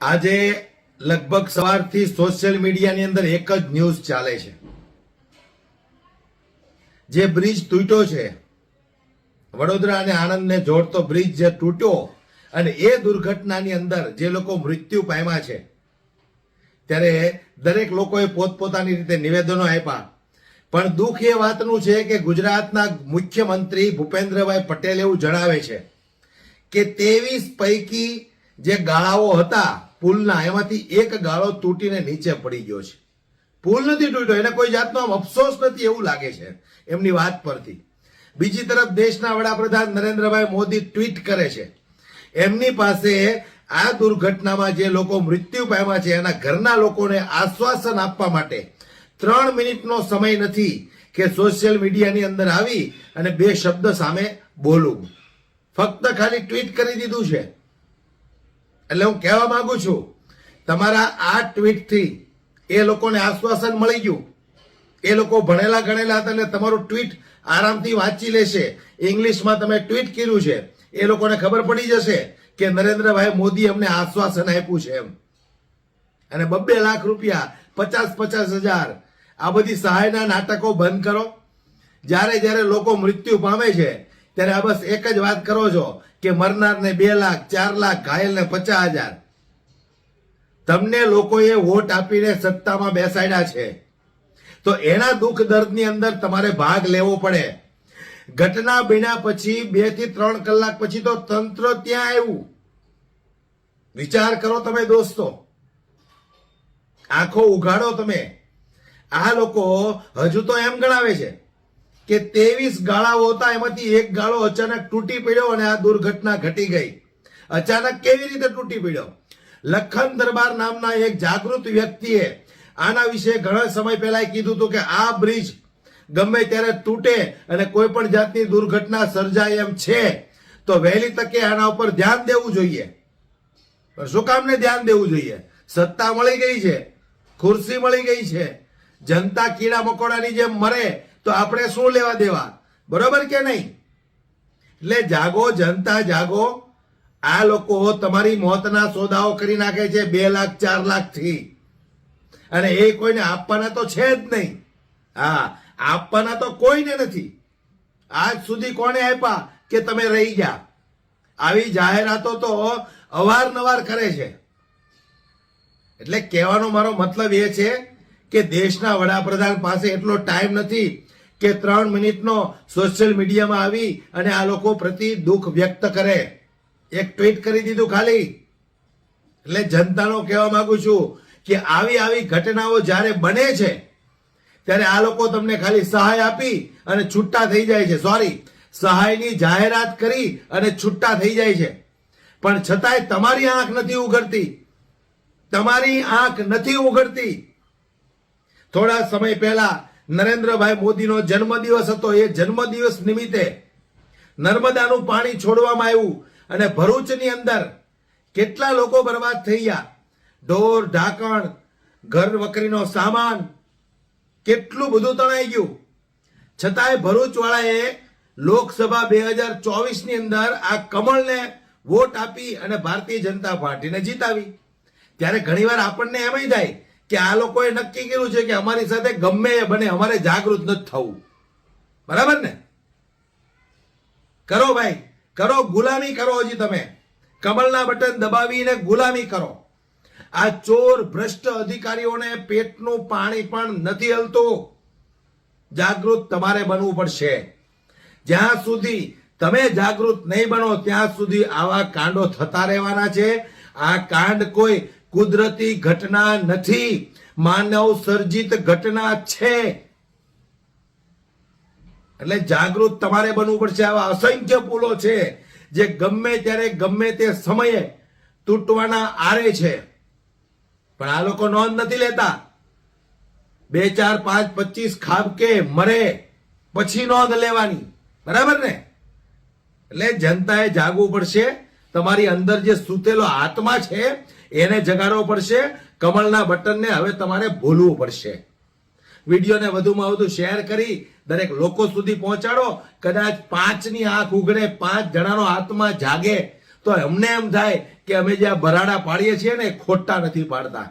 આજે લગભગ સવારથી સોશિયલ મીડિયાની અંદર એક જ ન્યૂઝ ચાલે છે. જે બ્રિજ તૂટ્યો છે. વડોદરા અને આણંદને જોડતો બ્રિજ જે તૂટ્યો અને એ દુર્ઘટનાની અંદર જે લોકો મૃત્યુ પામ્યા છે, ત્યારે દરેક લોકોએ પોતપોતાની રીતે નિવેદનો આપ્યા. પણ દુઃખ એ વાતનું છે કે ગુજરાતના મુખ્યમંત્રી ભૂપેન્દ્રભાઈ પટેલ એવું જણાવે છે કે તેવીસ પૈકી જે ગાળાઓ હતા પુલના એમાંથી એક ગાળો તૂટીને નીચે પડી ગયો છે. પુલ નથી તૂટ્યો, એને કોઈ જાતનો અફસોસ નથી એવું લાગે છે એમની વાત પરથી. બીજી તરફ દેશના વડાપ્રધાન નરેન્દ્રભાઈ મોદી ટ્વીટ કરે છે. એમની પાસે આ દુર્ઘટનામાં જે લોકો મૃત્યુ પામ્યા છે, એના ઘરના લોકોને આશ્વાસન આપવા માટે ત્રણ મિનિટનો સમય નથી કે સોશિયલ મીડિયાની અંદર આવી અને બે શબ્દ સામે બોલું. ફક્ત ખાલી ટ્વીટ કરી દીધું છે. એટલે હું કહેવા માંગુ છું, તમારા આ ટ્વીટથી એ લોકોને આશ્વાસન મળી ગયું. એ લોકો ભણેલા ગણેલા હતા એટલે તમારું ટ્વીટ આરામથી વાંચી લેશે. ઇંગ્લિશમાં તમે ટ્વીટ કર્યું છે. એ લોકોને ખબર પડી જશે કે નરેન્દ્રભાઈ મોદી અમને આશ્વાસન આપ્યું છે એમ. અને બબ્બે લાખ રૂપિયા, પચાસ પચાસ હજાર, આ બધી સહાયના નાટકો બંધ કરો. જ્યારે જ્યારે લોકો મૃત્યુ પામે છે, ત્યારે આ બસ એક જ વાત કરો છો. કે મરનારને બે લાખ, ચાર લાખ, ઘાયલને પચાસ હજાર. તમને લોકોએ વોટ આપીને સત્તામાં બેસાડ્યા છે. તો એના દુઃખ દર્દની અંદર તમારે ભાગ લેવો પડે. ઘટના બન્યા પછી બેથી ત્રણ કલાક પછી તો તંત્ર ત્યાં આવ્યું. વિચાર કરો તમે દોસ્તો. આંખો ઉઘાડો તમે. આ લોકો હજુ તો એમ ગણાવે છે. કે ત્રેવીસ ગાળાઓ હતા, એમાંથી એક ગાળો અચાનક તૂટી પડ્યો અને આ દુર્ઘટના ઘટી ગઈ. અચાનક કેવી રીતે તૂટી પડ્યો? લખન દરબાર નામના એક જાગૃત વ્યક્તિએ આના વિશે ઘણા સમય પહેલા કીધું હતું કે આ બ્રિજ ગમે ત્યારે તૂટે અને કોઈ પણ જાતની દુર્ઘટના સર્જાય એમ છે, તો વહેલી તકે આના ઉપર ધ્યાન દેવું જોઈએ. શું કામને ધ્યાન દેવું જોઈએ? સત્તા મળી ગઈ છે, ખુરશી મળી ગઈ છે. જનતા કીડા મકોડાની જેમ મરે તો આપણે શું લેવા દેવા? બરોબર કે નહીં? એટલે જાગો, જનતા જાગો. આ લોકો તમારી મોતના સોદાઓ કરી નાખે છે બે લાખ, ચાર લાખથી અને એ કોઈને આપવાના તો છે જ નહીં. હા, આપવાના તો કોઈને નથી. આજ સુધી કોને આપ્યા કે તમે રહી ગયા આવી જાહેરાતો તો અવારનવાર કરે છે. એટલે કહેવાનો મારો મતલબ એ છે કે દેશના વડાપ્રધાન પાસે એટલો ટાઈમ નથી કે ત્રણ મિનિટનો સોશિયલ મીડિયામાં આવી અને આ લોકો પ્રતિ દુઃખ વ્યક્ત કરે. એક ટ્વીટ કરી દીધું ખાલી. એટલે જનતાનો કહેવા માંગુ છું કે આવી આવી ઘટનાઓ જ્યારે બને છે, ત્યારે આ લોકો તમને ખાલી સહાય આપી અને છૂટા થઈ જાય છે. સોરી સહાયની જાહેરાત કરી અને છૂટા થઈ જાય છે. પણ છતાંય તમારી આંખ નથી ઉઘડતી. તમારી આંખ નથી ઉઘડતી. થોડા સમય પહેલા નરેન્દ્રભાઈ મોદીનો જન્મદિવસ હતો. એ જન્મદિવસ નિમિત્તે નર્મદાનું પાણી છોડવામાં આવ્યું અને ભરૂચની અંદર કેટલા લોકો બરબાદ થઈ ગયા? ઢોર, ઢાંકણ, ઘર વકરીનો સામાન, કેટલું બધું તણાઈ ગયું? છતાંય ભરૂચવાળાએ લોકસભા બે હજાર ચોવીસની અંદર આ કમળને વોટ આપી અને ભારતીય જનતા પાર્ટીને જીતાવી. ત્યારે ઘણીવાર આપણને એમ થાય કે આ લોકોએ નક્કી કર્યું છે કે અમારી સાથે ગમે એ બને, અમારે જાગૃત નથી થવું. બરાબર ને? કરો ભાઈ, કરો, ગુલામી કરો હજી તમે. કમલના બટન દબાવીને ગુલામી કરો. આ ચોર ભ્રષ્ટ અધિકારીઓને પેટનું પાણી પણ નથી હલતું. જાગૃત તમારે બનવું પડશે. જ્યાં સુધી તમે જાગૃત નહીં બનો, ત્યાં સુધી આવા કાંડો થતા રહેવાના છે. આ કાંડ કોઈ કુદરતી ઘટના નથી. માનવ સર્જિત ઘટના છે. એટલે જાગૃત તમારે બનવું પડશે. આવા અસંખ્ય પુલો છે જે ગમે ત્યારે, ગમે તે સમયે તૂટવાના આરે છે. પણ આ લોકો નોંધ નથી લેતા. બે, ચાર, પાંચ, પચીસ ખાબકે મરે પછી નોંધ લેવાની. બરાબર ને? એટલે જનતાએ જાગવું પડશે. તમારી અંદર જે સૂતેલો આત્મા છે, એને જગાડવો પડશે, કમળના બટનને હવે તમારે ભૂલવું પડશે. વિડીયોને વધુમાં વધુ શેર કરી દરેક લોકો સુધી પહોંચાડો. કદાચ પાંચની આંખ ઉઘડે પાંચ જણાનો આત્મા જાગે, તો અમને એમ થાય કે અમે જે આ ભરાડા પાડીએ છીએ ને ખોટા નથી પાડતા.